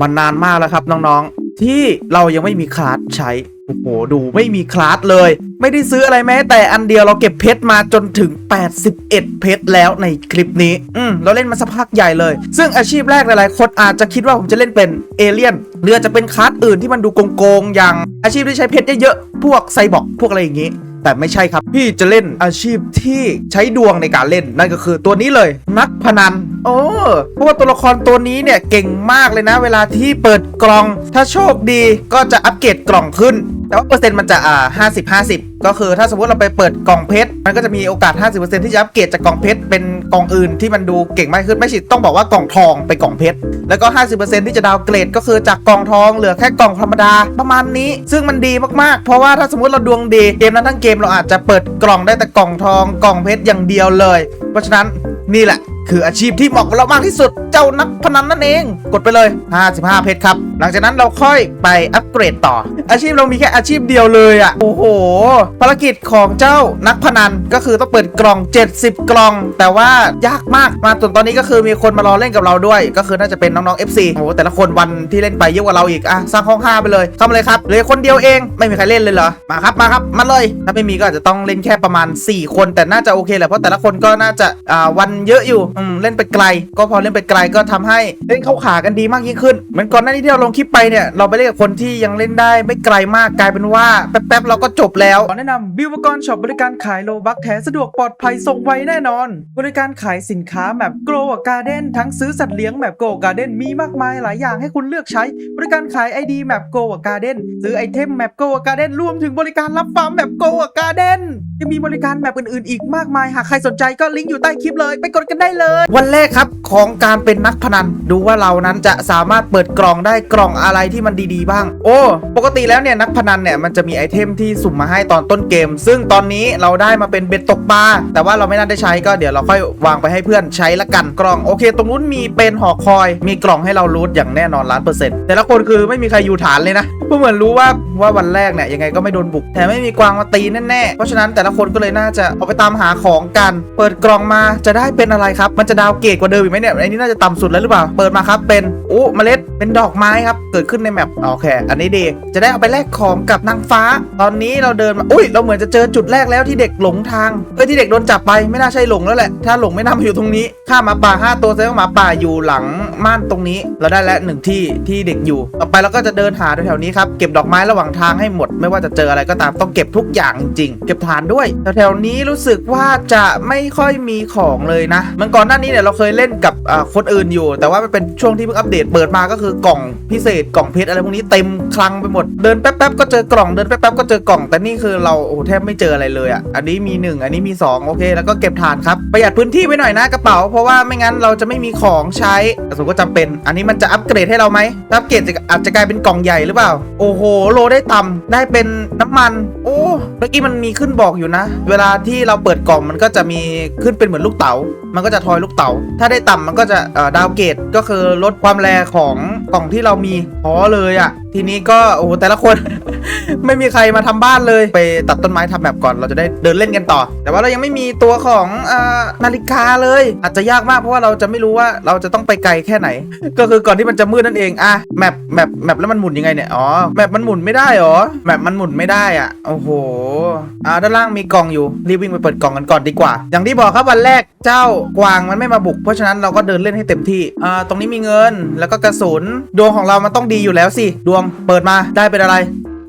มันนานมากแล้วครับน้องๆ ที่เรายังไม่มีคลาสใช้ โอ้โห ดูไม่มีคลาสเลย ไม่ได้ซื้ออะไรแม้ แต่อันเดียวเราเก็บเพชรมาจนถึง 81 เพชรแล้วในคลิปนี้ อืมเราเล่นมาสักพักใหญ่เลย ซึ่งอาชีพแรกหลายๆ คนอาจจะคิดว่าผมจะเล่นเป็นเอเลี่ยนหรือจะเป็นคลาสอื่นที่มันดูโกงๆอย่างอาชีพที่ใช้เพชรเยอะๆพวกไซบอร์กพวกอะไรอย่างงี้ แต่ไม่ใช่ครับ พี่จะเล่นอาชีพที่ใช้ดวงในการเล่นนั่นก็คือตัวนี้เลย นักพนันโอ้เพราะว่าตัวละครตัวนี้เนี่ยเก่งมากเลยนะ เวลาที่เปิดกล่อง ถ้าโชคดีก็จะอัปเกรดกล่องขึ้น แต่ว่าเปอร์เซ็นต์มันจะอ่า50 50 ก็คือถ้าสมมติเราไปเปิดกล่องเพชรมันก็จะมีโอกาส 50%ที่จะอัปเกรดจากกล่องเพชรเป็นกล่องอื่นที่มันดูเก่งมากขึ้นไม่ใช่ต้องบอกว่ากล่องทองไปกล่องเพชรแล้วก็ 50%ที่จะดาวเกรดก็คือจากกล่องทองเหลือแค่กล่องธรรมดาประมาณนี้ ซึ่งมันดีมากๆ เพราะว่าถ้าสมมติเราดวงดีเกมนั้นทั้งเกมเราอาจจะเปิดกล่องได้แต่กล่องทองกล่องเพชรอย่างเดียวเลย เพราะฉะนั้นนี่แหละคืออาชีพที่เหมาะกับเรามากที่สุด เจ้านักพนันนั่นเอง กดไปเลย 55 เพชรครับ หลังจากนั้นเราค่อยไปอัปเกรดต่อ อาชีพเรามีแค่อาชีพเดียวเลยอะ่ะ โอ้โห ภารกิจของเจ้านักพนันก็คือต้องเปิดกล่อง 70 กล่อง แต่ว่ายากมากมาจนตอนนี้ก็คือมีคนมารอเล่นกับเราด้วย ก็คือน่าจะเป็นน้องๆ FC โอ้โหแต่ละคนวันที่เล่นไปเยอะกว่าเราอีกอะสร้างห้อง5ไปเลยเข้ามาเลยครับเลือคนเดียวเองไม่มีใครเล่นเลยเหรอมาครับมาครับมาเลย ถ้าไม่มีก็อาจจะต้องเล่นแค่ประมาณ 4 คน แต่น่าจะโอเคแหละเพราะแต่ละคนก็น่าจะอ่าวันเยอะอยู่อืมเล่นไปไกล ก็พอเล่นไปไกลก็ทำให้เล่นเข้าขากันดีมากยิ่งขึ้นเหมือนก่อนหน้านี้ที่เรางคลิปไปเนี่ยเราไปเล่นกับคนที่ยังเล่นได้ไม่ไกลมากกลายเป็นว่าแป๊บๆเราก็จบแล้วขอแนะนำบิวกรช็อปบริการขายโลบักแท้สะดวกปลอดภัยส่งไวแน่นอน บริการขายสินค้าแบบโกลการ์เด้นทั้งซื้อสัตว์เลี้ยงแบบโกลการ์เด้นมีมากมายหลายอย่างให้คุณเลือกใช้ บริการขาย ID แบบโกลการ์เด้นซื้อไอเทมแบบโกลการ์เด้นรวมถึงบริการรับฟาร์มแบบโกลการ์เด้นยังมีบริการแบบอื่นๆ อีกมากมายหากใครสนใจก็ลิงก์อยู่ใต้คลิปเลย ไปกดกันได้เลย วันแรกครับของการเป็นนักพนันดูว่าเรานั้นจะสามารถเปิดกล่องได้กล่องอะไรที่มันดีๆบ้าง โอ้ ปกติแล้วเนี่ยนักพนันเนี่ยมันจะมีไอเทมที่สุ่มมาให้ตอนต้นเกม ซึ่งตอนนี้เราได้มาเป็นเบ็ดตกปลาแต่ว่าเราไม่น่าได้ใช้ก็เดี๋ยวเราค่อยวางไปให้เพื่อนใช้ละกันกล่องโอเค ตรงนู้นมีเป็นหอคอย มีกล่องให้เรารูทอย่างแน่นอนล้านเปอร์เซ็นต์แต่ละคนคือไม่มีใครอยู่ฐานเลยนะ เพราะเหมือนรู้ว่าว่าวันแรกเนี่ยยังไงก็ไม่โดนบุกแถมไม่มีกวางมาตีแน่ๆเพราะฉะนั้นแต่ละคนก็เลยน่าจะออกไปตามหาของกัน เปิดกล่องมาจะได้เป็นอะไรครับ มันจะดาวเกรดกว่าเดิมอีกไหมเนี่ยอันนี้น่าจะต่ำสุดแล้วหรือเปล่าเปิดมาครับเป็นอู้เมล็ดเป็นดอกไม้ครับเกิดขึ้นในแมปโอเค อันนี้ดีจะได้เอาไปแลกของกับนางฟ้า ตอนนี้เราเดินมาอุ้ยเราเหมือนจะเจอจุดแรกแล้วที่เด็กหลงทางเอ้ยที่เด็กโดนจับไปไม่น่าใช่หลงแล้วแหละถ้าหลงไม่น่ามาอยู่ตรงนี้ ฆ่าหมาป่าห้าตัวแสดงว่าหมาป่าอยู่หลังม่านตรงนี้ เราได้แล้วหนึ่งที่ที่เด็กอยู่ ต่อไปเราก็จะเดินหาแถวๆนี้ครับเก็บดอกไม้ระหว่างทางให้หมด ไม่ว่าจะเจออะไรก็ตามต้องเก็บทุกอย่างจริงเก็บฐานด้วยแถวๆนี้รู้สึกว่าจะไม่ค่อยมีของเลยนะเมื่อก่อนหน้านี้เนี่ยเราเคยเล่นกับอ่าคนอื่นอยู่ แต่ว่ามันเป็นช่วงที่เพิ่งอัปเดตเปิดมาก็คือกล่องพิเศษกล่องเพชรอะไรพวกนี้เต็มคลังไปหมดเดินแป๊บๆก็เจอกล่องเดินแป๊บๆก็เจอกล่อง แต่นี่คือเราโอ้โหแทบไม่เจออะไรเลยอะอันนี้มีหนึ่งอันนี้มีสองโอเค แล้วก็เก็บฐานครับประหยัดพื้นที่ไว้หน่อยนะกระเป๋าเพราะว่าไม่งั้นเราจะไม่มีของใช้สมมติก็จำเป็น อันนี้มันจะอัปเกรดให้เราไหมอัปเกรดจะอาจจะกลายเป็นกล่องใหญ่หรือเปล่า โอ้โห โลได้ต่ำได้เป็นน้ำมัน โอ้ เมื่อกี้มันมีขึ้นบอกอยู่นะ เวลาที่เราเปิดกล่องมันก็จะมีขึ้นเป็นเหมือนลูกเต๋า มันก็จะทอยลูกเต๋าถ้าได้ต่ำมันก็จะดาวเกรดก็คือลดความแรงของกล่องที่เรามีพอเลยอะ่ะ ทีนี้ก็โอ้แต่ละคน ไม่มีใครมาทำบ้านเลยไปตัดต้นไม้ทำแบบก่อนเราจะได้เดินเล่นกันต่อ แต่ว่าเรายังไม่มีตัวของอนาฬิกาเลย อาจจะยากมากเพราะว่าเราจะไม่รู้ว่าเราจะต้องไปไกลแค่ไหน ก็คือก่อนที่มันจะมืดนั่นเองอะแมปแมปแมปแล้วมันหมุนยังไงเนี่ยอ๋อแมปมันหมุนไม่ได้หรอแมปมันหมุนไม่ได้อะโอ้โหอ่าด้านล่างมีกล่องอยู่รีบวิ่งไปเปิดกล่องกันก่อนดีกว่า อย่างที่บอกครับวันแรกเจ้ากวางมันไม่มาบุก เพราะฉะนั้นเราก็เดินเล่นให้เต็มที่อ่าตรงนี้มีเงินแล้วก็กระสุน ดวงของเรามันต้องดีอยู่แล้วสิ ดวงเปิดมาได้เป็นอะไร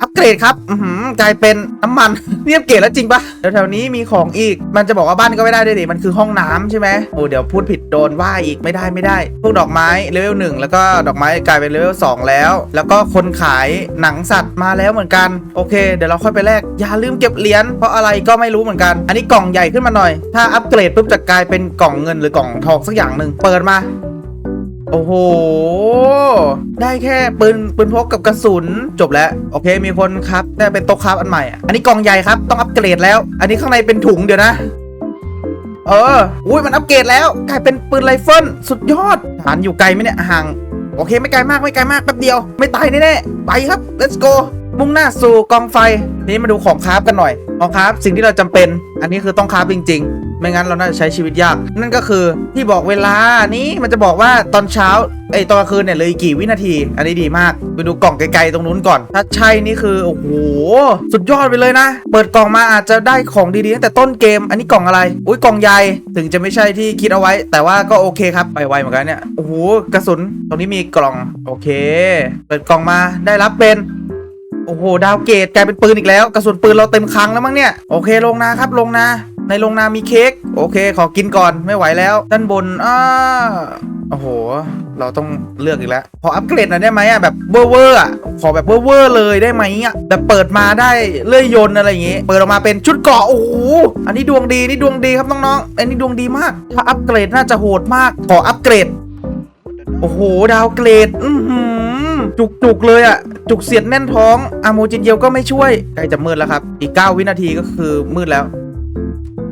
อัปเกรดครับอือหือกลายเป็นน้ำมันเรียบเกรดแล้วจริงปะแถวๆนี้มีของอีก มันจะบอกว่าบ้านก็ไม่ได้ด้วยดิมันคือห้องน้ำใช่ไหมโอ้เดี๋ยวพูดผิดโดนว่าอีกไม่ได้ไม่ได้ พวกดอกไม้เลเวลหนึ่งแล้วก็ดอกไม้กลายเป็นเลเวลสองแล้ว แล้วก็คนขายหนังสัตว์มาแล้วเหมือนกัน โอเค เดี๋ยวเราค่อยไปแลกอย่าลืมเก็บเหรียญเพราะอะไรก็ไม่รู้เหมือนกัน อันนี้กล่องใหญ่ขึ้นมาหน่อย ถ้าอัปเกรดปุ๊บจะกลายเป็นกล่องเงินหรือกล่องทองสักอย่างหนึ่งเปิดมา โอ้โห ได้แค่ปืนปืนพกกับกระสุนจบแล้ว โอเคมีคนครับได้เป็นโต๊ะครับอันใหม่อะอันนี้กล่องใหญ่ครับต้องอัปเกรดแล้ว อันนี้ข้างในเป็นถุงเดี๋ยวนะ เอออุ้ยมันอัปเกรดแล้วกลายเป็นปืนไรเฟิลสุดยอดฐานอยู่ไกลไหมเนี่ยห่างโอเคไม่ไกลมากไม่ไกลมากแป๊บเดียว ไม่ตายแน่ๆไปครับ let's go มุ่งหน้าสู่กองไฟทีนี้มาดูของคราฟกันหน่อย ของคราฟสิ่งที่เราจำเป็น อันนี้คือต้องคราฟจริง ไม่งั้นเราน่าจะใช้ชีวิตยาก นั่นก็คือที่บอกเวลานี้มันจะบอกว่าตอนเช้าไอตอนกลางคืนเนี่ยเลยกี่วินาที อันนี้ดีมาก ไปดูกล่องไกลๆตรงนู้นก่อน ถ้าใช่นี่คือ โอ้โห สุดยอดไปเลยนะ เปิดกล่องมาอาจจะได้ของดีๆตั้งแต่ต้นเกม อันนี้กล่องอะไร อุ้ยกล่องใหญ่ถึงจะไม่ใช่ที่คิดเอาไว้ แต่ว่าก็โอเคครับไปไวเหมือนกันเนี่ยโอ้โหกระสุนตรงนี้มีกล่องโอเค เปิดกล่องมาได้รับเป็นโอ้โหดาวเกตกลายเป็นปืนอีกแล้ว กระสุนปืนเราเต็มคลังแล้วมั้งเนี่ย โอเคลงนาครับลงนา ในลงนามีเค้กโอเค ขอกินก่อนไม่ไหวแล้ว ด้านบนอ้าโอ้โห เราต้องเลือกอีกแล้ว ขออัปเกรดหน่อยได้ไหมอะแบบเวอร์เวอร์อะขอแบบเวอร์เวอร์เลยได้ไหมอะแบบเปิดมาได้เลื่อยยนอะไรอย่างงี้ เปิดออกมาเป็นชุดเกาะโอ้โหอันนี้ดวงดีนี่ดวงดีครับน้องๆอันนี้ดวงดีมาก ถ้าอัปเกรดน่าจะโหดมาก ขออัปเกรด โอ้โห ดาวเกรด อือหือจุกจุกๆเลยอะจุกเสียดแน่นท้องอะโมจินเยียวก็ไม่ช่วยใกล้จะมืดแล้วครับ อีก 9 วินาทีก็คือมืดแล้ว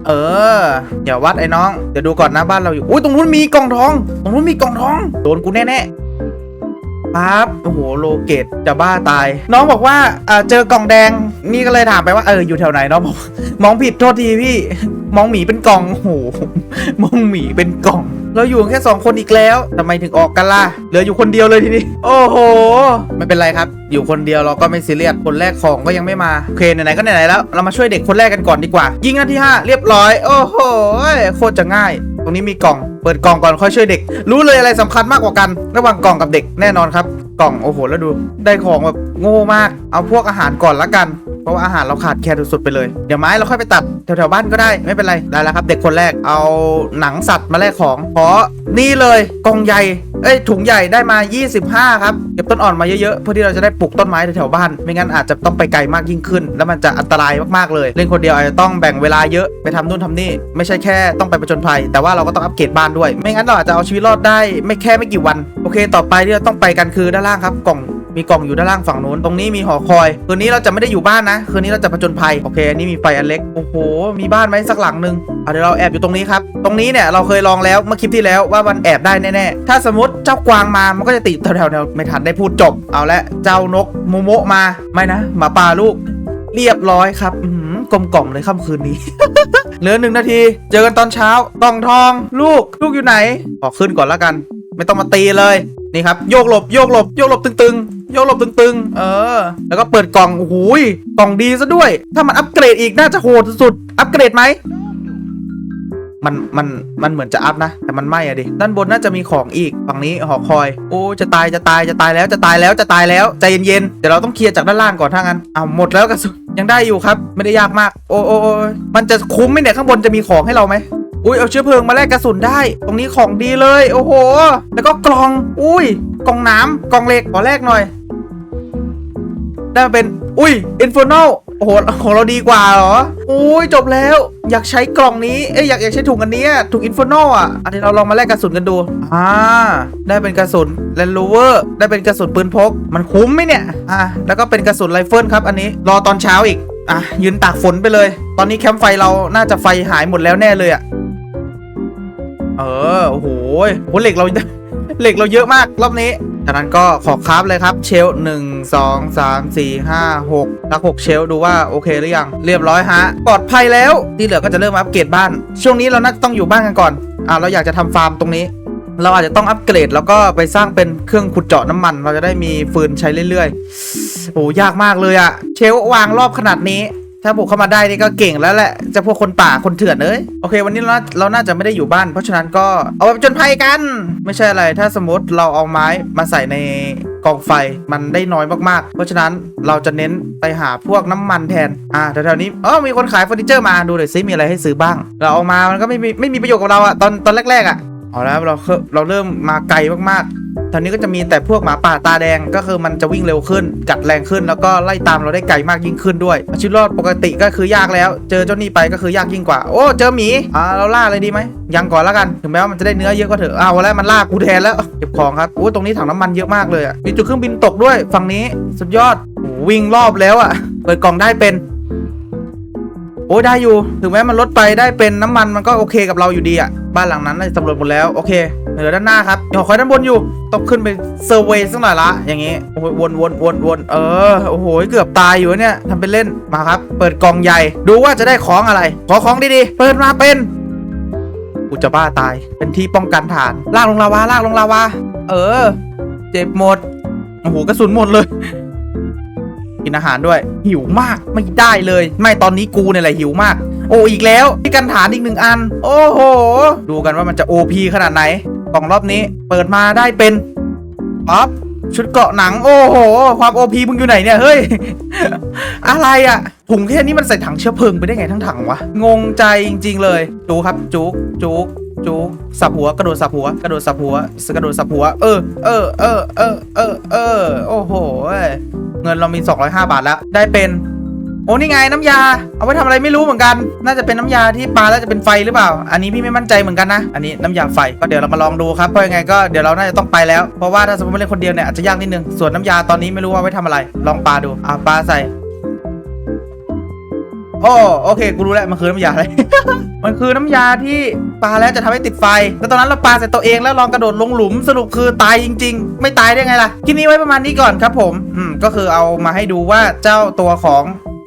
เอออย่าวัดไอ้น้อง เดี๋ยวดูก่อนนะบ้านเราอยู่ อุ้ยตรงนู้นมีกล่องทอง ตรงนู้นมีกล่องทอง โดนกูแน่ๆ ปั๊บโอ้โหโลเกตจะบ้าตาย น้องบอกว่าเจอกล่องแดงนี่ก็เลยถามไปว่าเอออยู่แถวไหนน้องบอกมองผิดโทษทีพี่ มองหมีเป็นกล่องโอ้โหมองหมีเป็นกล่อง เราอยู่แค่สองคนอีกแล้วทำไมถึงออกกันล่ะเหลืออยู่คนเดียวเลยทีนี้โอ้โหไม่เป็นไรครับ อยู่คนเดียวเราก็ไม่ซีเรียสคนแรกของก็ยังไม่มาโอเคไหนๆก็ไหนๆแล้ว เรามาช่วยเด็กคนแรกกันก่อนดีกว่า ยิงนัดที่5เรียบร้อย โอ้โหโคตรจะง่าย ตรงนี้มีกล่อง เปิดกล่องก่อนค่อยช่วยเด็ก รู้เลยอะไรสำคัญมากกว่ากัน ระหว่างกล่องกับเด็กแน่นอนครับ กล่องโอ้โหแล้วดู ได้ของแบบโง่มาก เอาพวกอาหารก่อนละกัน เพราะว่าอาหารเราขาดแคลนสุดๆไปเลย เดี๋ยวไม้เราค่อยไปตัดแถวๆบ้านก็ได้ไม่เป็นไร ได้แล้วครับเด็กคนแรกเอาหนังสัตว์มาแลกของขอนี่เลยกล่องใหญ่เอ้ยถุงใหญ่ได้มา 25 ครับเก็บต้นอ่อนมาเยอะๆเพื่อที่เราจะได้ปลูกต้นไม้แถวๆบ้าน ไม่งั้นอาจจะต้องไปไกลมากยิ่งขึ้น แล้วมันจะอันตรายมากๆเลย เล่นคนเดียวอาจจะต้องแบ่งเวลาเยอะไปทำนู่นทำนี่ ไม่ใช่แค่ต้องไปประจนภัย แต่ว่าเราก็ต้องอัปเกรดบ้านด้วย ไม่งั้นเราอาจจะเอาชีวิตรอดได้ ไม่แค่ไม่กี่วัน โอเค ต่อไปที่เราต้องไปกันคือด้านล่างครับกล่อง มีกล่องอยู่ด้านล่างฝั่งนู้นตรงนี้มีหอคอยคืนนี้เราจะไม่ได้อยู่บ้านนะ คืนนี้เราจะผจญภัยโอเคอันนี้มีไฟอันเล็กโอ้โหมีบ้านไหมสักหลังหนึ่งเดี๋ยวเราแอบอยู่ตรงนี้ครับตรงนี้เนี่ยเราเคยลองแล้วเมื่อคลิปที่แล้วว่ามันแอบได้แน่ๆถ้าสมมติเจ้ากวางมามันก็จะติดแถวๆไม่ทันได้พูดจบ เอาละเจ้านกโมโมมาไม่นะหมาป่าลูกเรียบร้อยครับอืกลมกล่อมเลยค่ำคืนนี้ เหลือหนึ่งนาที เจอกันตอนเช้ากล่องทอง ลูก ลูกอยู่ไหนขอขึ้นก่อนแล้วกัน ไม่ต้องมาตีเลย นี่ครับ โยกหลบ โยกหลบ โยกหลบตึงๆ โยกหลบตึงๆ เออ แล้วก็เปิดกล่องโอ้โหยกล่องดีซะด้วย ถ้ามันอัปเกรดอีกน่าจะโหดสุดๆ อัปเกรดไหม มัน มัน มันเหมือนจะอัพนะ แต่มันไม่อะดิ ด้านบนน่าจะมีของอีก ฝั่งนี้หอคอย โอ้ จะตาย จะตาย จะตายแล้ว จะตายแล้ว จะตายแล้ว ใจเย็นๆ เดี๋ยวเราต้องเคลียร์จากด้านล่างก่อนถ้างั้นอ้าวหมดแล้วกระสุนยังได้อยู่ครับ ไม่ได้ยากมาก โอ้โอ้โอ้มันจะคุ้มไหมเนี่ยข้างบนจะมีของให้เราไหมอุ้ยเอาเชื้อเพลิงมาแลกกระสุนได้ ตรงนี้ของดีเลย โอ้โห แล้วก็กล่อง อุ้ย กล่องน้ำกล่องเหล็กขอแลกหน่อย ได้มาเป็น อุ้ยอินฟ r น a ลโอ้โหของเราดีกว่าเหรอ อุ้ยจบแล้ว อยากใช้กล่องนี้ เอ้ยอยากอยากใช้ถุงอันนี้ถุงอินฟ r น a ลอะ อันนี้เราลองมาแลกกระสุนกันดู อ่า ได้เป็นกระสุนแลน d ูเวอร์ ได้เป็นกระสุนปืนพก มันคุ้มไหมเนี่ย อ่า แล้วก็เป็นกระสุนไรเฟิลครับ อันนี้ รอตอนเช้าอีก อะ ยืนตากฝนไปเลย ตอนนี้แคมป์ไฟเรา น่าจะไฟหายหมดแล้วแน่เลยอะ เออ โอ้โหโหเหล็กเรา เหล็กเราเยอะมากรอบนี้ จากนั้นก็ขอคราฟเลยครับเชลหนึ่งสองสามสี่ห้าหกแล้วหกเชลดูว่าโอเคหรือยังเรียบร้อยฮะปลอดภัยแล้วที่เหลือก็จะเริ่มอัปเกรดบ้าน ช่วงนี้เราน่าจะต้องอยู่บ้านกันก่อนอ่าเราอยากจะทำฟาร์มตรงนี้ เราอาจจะต้องอัปเกรดแล้วก็ไปสร้างเป็นเครื่องขุดเจาะน้ำมัน เราจะได้มีฟืนใช้เรื่อยๆโอ้ยากมากเลยอะเชลวางรอบขนาดนี้ ถ้าบุกเข้ามาได้นี่ก็เก่งแล้วแหละจะพวกคนป่าคนเถื่อนเอ้ยโอเค วันนี้เราเราน่าจะไม่ได้อยู่บ้าน เพราะฉะนั้นก็เอาไปจนภัยกัน ไม่ใช่อะไร ถ้าสมมติเราเอาไม้มาใส่ในกองไฟมันได้น้อยมากๆ เพราะฉะนั้นเราจะเน้นไปหาพวกน้ำมันแทน อ่าแถวๆนี้อ๋อมีคนขายเฟอร์นิเจอร์มาดูหน่อยซิมีอะไรให้ซื้อบ้าง เราเอามามันก็ไม่มีไม่มีประโยชน์กับเราอะตอนตอนแรกๆอะเอาแล้วเราเราเริ่มมาไกลมากๆ ตอนนี้ก็จะมีแต่พวกหมาป่าตาแดงก็คือมันจะวิ่งเร็วขึ้น กัดแรงขึ้น แล้วก็ไล่ตามเราได้ไกลมากยิ่งขึ้นด้วยชีวิตรอดปกติก็คือยากแล้ว เจอเจ้านี่ไปก็คือยากยิ่งกว่า โอ้เจอหมีอ่าเราล่าเลยดีไหมยังก่อนแล้วกันถึงแม้ว่ามันจะได้เนื้อเยอะก็เถอะเอาแล้วมันล่ากูแทนแล้วเก็บของครับโอ้ตรงนี้ถังน้ำมันเยอะมากเลยอะมีจุดเครื่องบินตกด้วยฝั่งนี้สุดยอดวิ่งรอบแล้วอะเปิดกล่องได้เป็นโอ้ได้อยู่ ถึงแม้มันลดไปได้เป็นน้ำมันมันก็โอเคกับเราอยู่ดีอะ บ้านหลังนั้นน่าจะสำรวจหมดแล้ว โอเค เหลือด้านหน้าครับเดี๋ยวคอยด้านบนอยู่ต้องขึ้นไปเซอร์เวย์สักหน่อยละอย่างงี้โอ้ยวนวนวนวนเออโอ้โหเกือบตายอยู่เนี่ยทำเป็นเล่นมาครับ เปิดกล่องใหญ่ดูว่าจะได้ของอะไร ขอของดีๆเปิดมาเป็นกูจะบ้าตาย เป็นที่ป้องกันฐานลากลงลาวาลากลงลาวาเออ เจ็บหมดโอ้โหกระสุนหมดเลยกินอาหารด้วย หิวมากไม่ได้เลย ไม่ตอนนี้กูเนี่ยแหละหิวมาก โอ้อีกแล้วที่กันฐานอีกหนึ่งอัน โอ้โห ดูกันว่ามันจะ OP ขนาดไหน กล่องรอบนี้ เปิดมาได้เป็นป๊อปชุดเกาะหนัง โอ้โห ความ OP มึงอยู่ไหนเนี่ย เฮ้ย อะไรอะถุงแค่นี้มันใส่ถังเชื้อเพลิงไปได้ไงทั้งถังวะ งงใจจริง ๆ เลย จูครับจุกจุกจุกสับหัวกระโดดสับหัวกระโดดสับหัวกระโดดสับหัว เออเออเออเออเออเออโอ้โหเว้ยเงินเรามี 205 บาทแล้ว ได้เป็น โอ้นี่ไงน้ำยา เอาไว้ทำอะไรไม่รู้เหมือนกัน น่าจะเป็นน้ำยาที่ปลาแล้วจะเป็นไฟหรือเปล่า อันนี้พี่ไม่มั่นใจเหมือนกันนะ อันนี้น้ำยาไฟก็เดี๋ยวเรามาลองดูครับ เพราะยังไงก็เดี๋ยวเราน่าจะต้องไปแล้ว เพราะว่าถ้าสมมติมาเล่นคนเดียวเนี่ยอาจจะยากนิดนึง ส่วนน้ำยาตอนนี้ไม่รู้ว่าไว้ทำอะไร ลองปลาดู อะปลาใส่โอ้โอเค กูรู้แล้ว มันคือน้ำยาอะไร มันคือน้ำยาที่ปาแล้วจะทำให้ติดไฟ แล้วตอนนั้นเราปาใส่ตัวเองแล้วลองกระโดดลงหลุมสรุปคือตายจริง ๆ ไม่ตายได้ไงล่ะ คลิปนี้ไว้ประมาณนี้ก่อนครับผม อืม ก็คือเอามาให้ดูว่าเจ้าตัวของ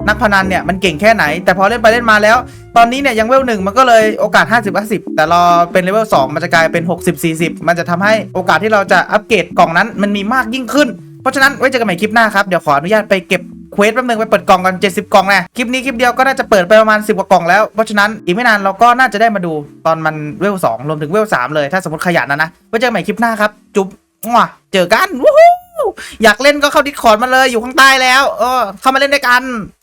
นักพนันเนี่ยมันเก่งแค่ไหน แต่พอเล่นไปเล่นมาแล้ว ตอนนี้เนี่ยยังเวลหนึ่งมันก็เลยโอกาส 50 50 แต่รอเป็นเลเวล2มันจะกลายเป็น 60 40 มันจะทำให้โอกาสที่เราจะอัปเกรดกล่องนั้นมันมีมากยิ่งขึ้น เพราะฉะนั้นไว้เจอกันใหม่คลิปหน้าครับ เดี๋ยวขออนุญาตไปเก็บเควสแป๊บนึงไปเปิดกล่องกัน 70 กล่องนะคลิปนี้คลิปเดียวก็น่าจะเปิดไปประมาณ 10 กว่ากล่องแล้ว เพราะฉะนั้นอีกไม่นานเราก็น่าจะได้มาดูตอนมันเวล2รวมถึงเวล3เลยถ้าสมมติขยันนะนะไว้เจอกันใหม่คลิปหน้าครับจุ๊บมั่วเจอกันวู้อยากเล่นก็เข้าดิสคอร์ดมาเลยอยู่ข้างใต้แล้ว เออ เข้ามาเล่นด้วยกัน